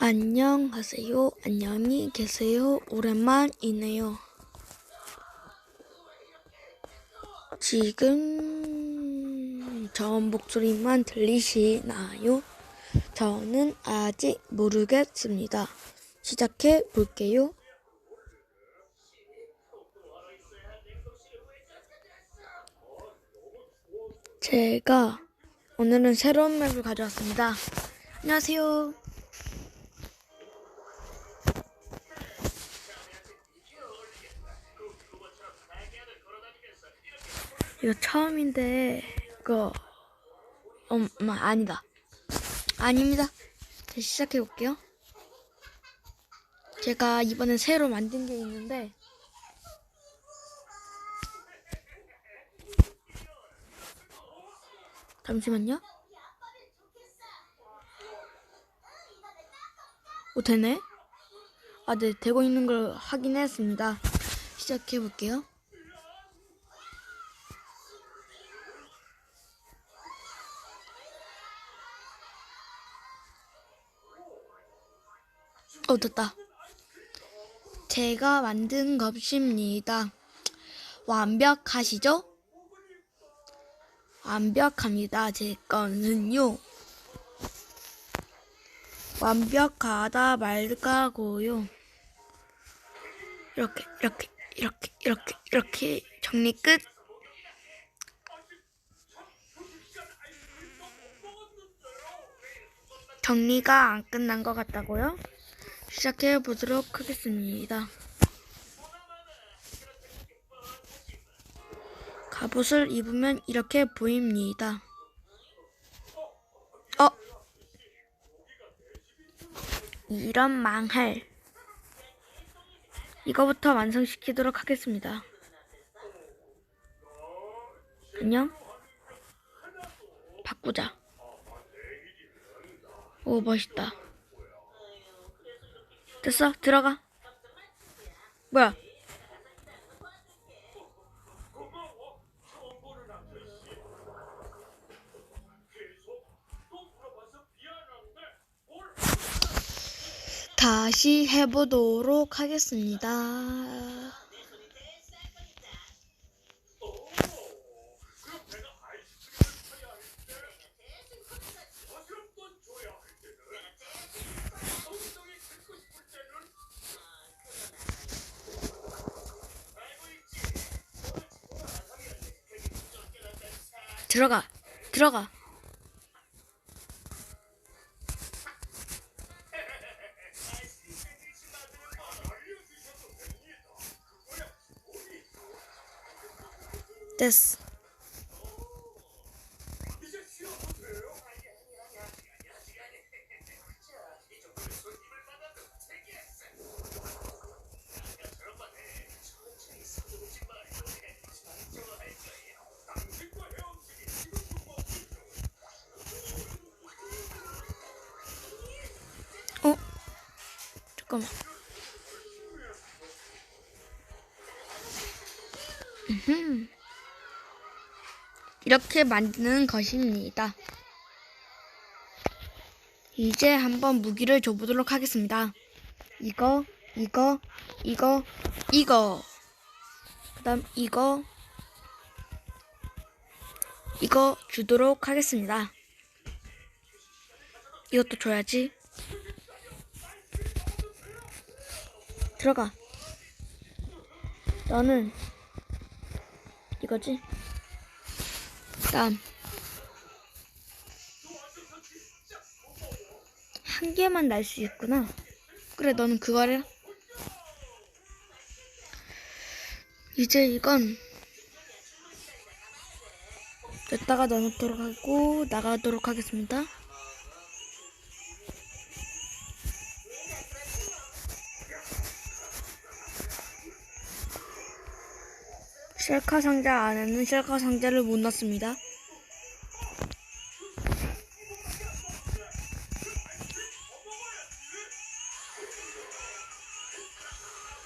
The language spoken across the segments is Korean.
안녕하세요. 안녕히 계세요. 오랜만이네요. 지금 저 목소리만 들리시나요? 저는 아직 모르겠습니다. 시작해 볼게요. 제가 오늘은 새로운 맵을 가져왔습니다. 안녕하세요. 이거 처음인데 이거 엄마 아니다. 아닙니다. 자, 시작해 볼게요. 제가 이번에 새로 만든 게 있는데 잠시만요. 오 되네? 아네 되고 있는 걸 확인했습니다. 시작해 볼게요 어, 됐다. 제가 만든 것입니다. 완벽하시죠? 완벽합니다. 제 거는요. 완벽하다 말까고요. 이렇게, 이렇게, 이렇게, 이렇게, 이렇게 정리 끝. 정리가 안 끝난 것 같다고요? 시작해 보도록 하겠습니다. 갑옷을 입으면 이렇게 보입니다. 어? 이런 망할. 이거부터 완성시키도록 하겠습니다. 안녕? 바꾸자. 오, 멋있다. 됐어? 들어가. 뭐야? 다시 해보도록 하겠습니다 들어가 들어가 됐어 어? 잠깐만. 음흠. 이렇게 만드는 것입니다. 이제 한번 무기를 줘보도록 하겠습니다. 이거, 이거, 이거, 이거. 그 다음 이거, 이거 주도록 하겠습니다. 이것도 줘야지. 들어가. 너는 이거지? 다음 한 개만 날 수 있구나. 그래, 너는 그거 를 이제 이건 냈다가 넣어놓도록 하고 나가도록 하겠습니다. 셀카 상자 안에는 셀카 상자를 못 넣습니다.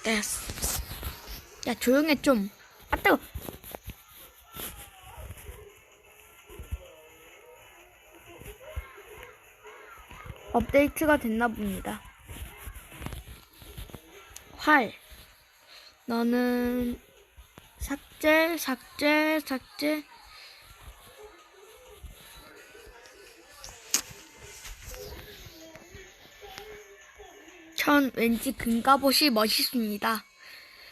됐어. 야 조용해 좀. 아 뜨거. 업데이트가 됐나 봅니다. 활. 너는 삭제, 삭제, 삭제. 전 왠지 금갑옷이 멋있습니다.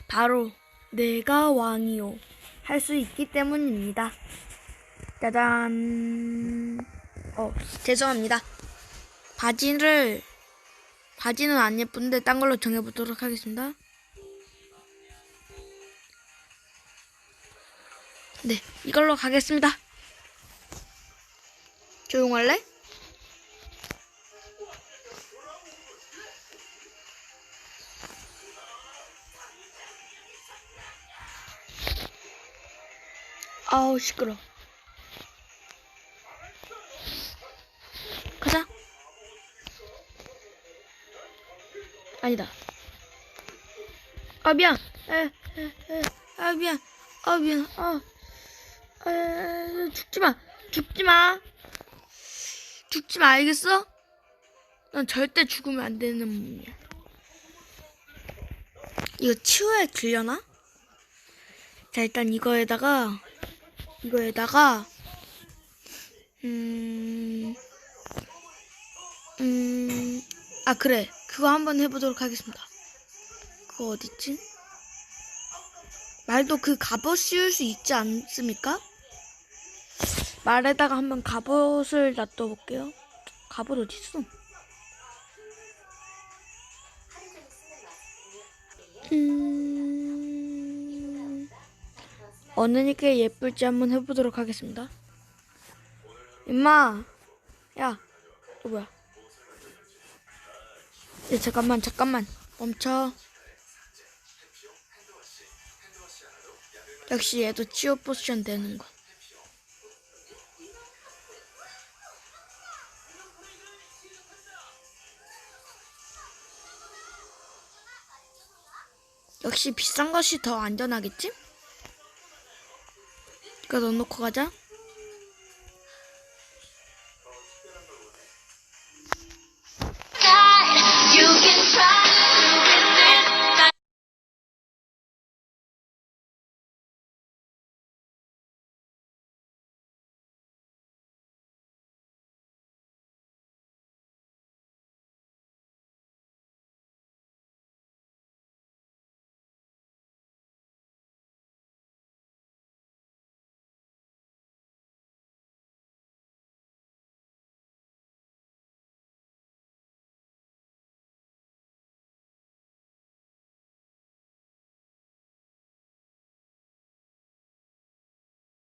바로 내가 왕이요. 할 수 있기 때문입니다. 짜잔. 어, 죄송합니다. 바지를, 바지는 안 예쁜데 딴 걸로 정해보도록 하겠습니다. 네, 이걸로 가겠습니다. 조용할래? 아우 시끄러. 가자. 아니다. 아 미안. 에, 에, 에. 아 미안. 아 미안. 아. 에, 죽지 마. 죽지 마. 죽지 마. 알겠어? 난 절대 죽으면 안 되는 몸이야. 이거 치우에 들려나? 자 일단 이거에다가 이거에다가 음, 음, 아 그래 그거 한번 해보도록 하겠습니다. 그거 어딨지? 말도 그 갑옷 씌울 수 있지 않습니까? 말에다가 한번 갑옷을 놔둬볼게요. 갑옷 어딨어? 음... 어느 게 예쁠지 한번 해보도록 하겠습니다. 임마, 야, 너 뭐야? 야, 잠깐만, 잠깐만, 멈춰. 역시 얘도 치어 포션 되는 거. 역시 비싼 것이 더 안전하겠지? 이거 넣어놓고 가자.